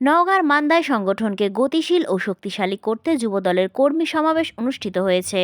নওগাঁর মান্দায় সংগঠনকে গতিশীল ও শক্তিশালী করতে যুবদলের কর্মী সমাবেশ অনুষ্ঠিত হয়েছে।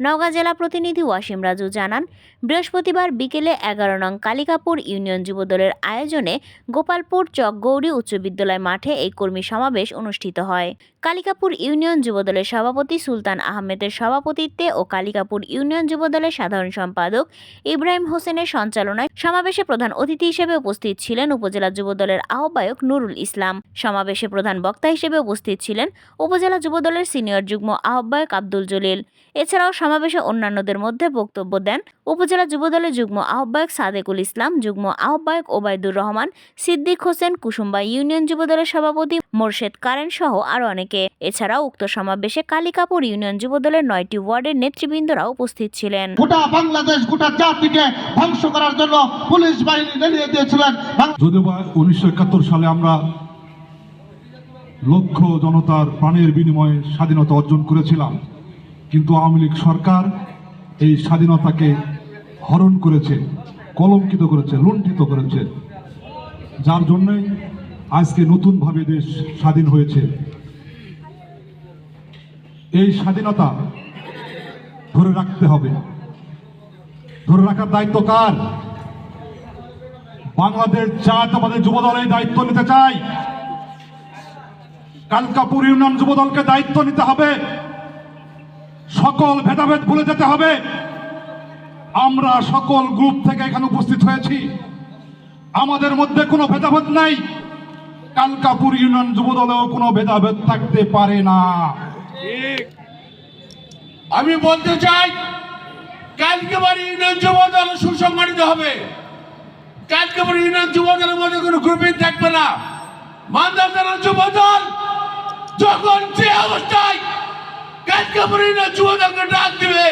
নওগাঁ জেলা প্রতিনিধি ওয়াসিম রাজু জানান, বৃহস্পতিবার বিকেলে এগারো নং কালিকাপুর ইউনিয়ন যুবদলের আয়োজনে গোপালপুর চক গৌরী উচ্চ বিদ্যালয় মাঠে এই কর্মী সমাবেশ অনুষ্ঠিত হয়। কালিকাপুর ইউনিয়ন যুবদলের সভাপতি সুলতান আহমেদের সভাপতিত্বে ও কালিকাপুর ইউনিয়ন যুবদলের সাধারণ সম্পাদক ইব্রাহিম হোসেনের সঞ্চালনায় সমাবেশে প্রধান অতিথি হিসেবে উপস্থিত ছিলেন উপজেলা যুবদলের আহ্বায়ক নুরুল ইসলাম। সমাবেশে প্রধান বক্তা হিসেবে উপস্থিত ছিলেন উপজেলা যুবদলের সিনিয়র যুগ্ম আহ্বায়ক আব্দুল জলিল। এছাড়াও সমাবেশে অন্যান্যদের মধ্যে বক্তব্য দেন উপজেলা যুবদলের যুগ্ম আহ্বায়ক সাদেকুল ইসলাম, যুগ্ম আহ্বায়ক ওবায়দুর রহমান, সিদ্দিক হোসেন কুসুম্বা ইউনিয়ন যুবদলের সভাপতি মোর্শেদ কারেন সহ আরও অনেকে। এছাড়াও উক্ত সমাবেশে কালিকাপুর ইউনিয়ন যুবদলের নয়টি ওয়ার্ডের নেতৃবৃন্দরা উপস্থিত ছিলেন। গোটা বাংলাদেশ গোটা জাতিকে ধ্বংস করার জন্য পুলিশ বাহিনী নেলিয়ে দিয়েছিলেন। যদিও বা উনিশশো একাত্তর সালে আমরা লক্ষ জনতার প্রাণের বিনিময়ে স্বাধীনতা অর্জন করেছিলাম কিন্তু আওয়ামী লীগ সরকার এই স্বাধীনতাকে হরণ করেছে কলঙ্কিত করেছে লুণ্ঠিত করেছে। যার জন্যই আজকে নতুনভাবে দেশ স্বাধীন হয়েছে। এই স্বাধীনতা ধরে রাখতে হবে। ধরে রাখার দায়িত্ব কার? বাংলাদেশ জাতীয়তাবাদী যুবদল এই দায়িত্ব নিতে চাই। কালকাপুর ইউনিয়ন যুবদলকে দায়িত্ব নিতে হবে। সকল ভেদাভেদ ভুলে যেতে হবে। আমরা সকল গ্রুপ থেকে এখানে উপস্থিত হয়েছি। আমাদের মধ্যে কোনো ভেদাভেদ নাই। কালকাপুর ইউনিয়ন যুবদলেও কোনো ভেদাভেদ থাকতে পারে না। আমি বলতে চাই কালকে বাড়ি ইউনিয়ন যুব দল সুসংগঠিত হবে। কালকে বাড়ি ইউনিয়ন যুব দলের মধ্যে কোনো গ্রুপিং থাকবে না। মান্দাতারা যুব দল যখন যে অবস্থায় কালকে বাড়ি ইউনিয়ন যুব দলকে ডাক দিবে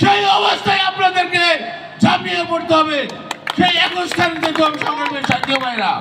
সেই অবস্থায় আপনাদেরকে ঝাঁপিয়ে পড়তে হবে। সেই একই স্থানে দেখতে হবে সংগ্রামের সাথী ভাইরা।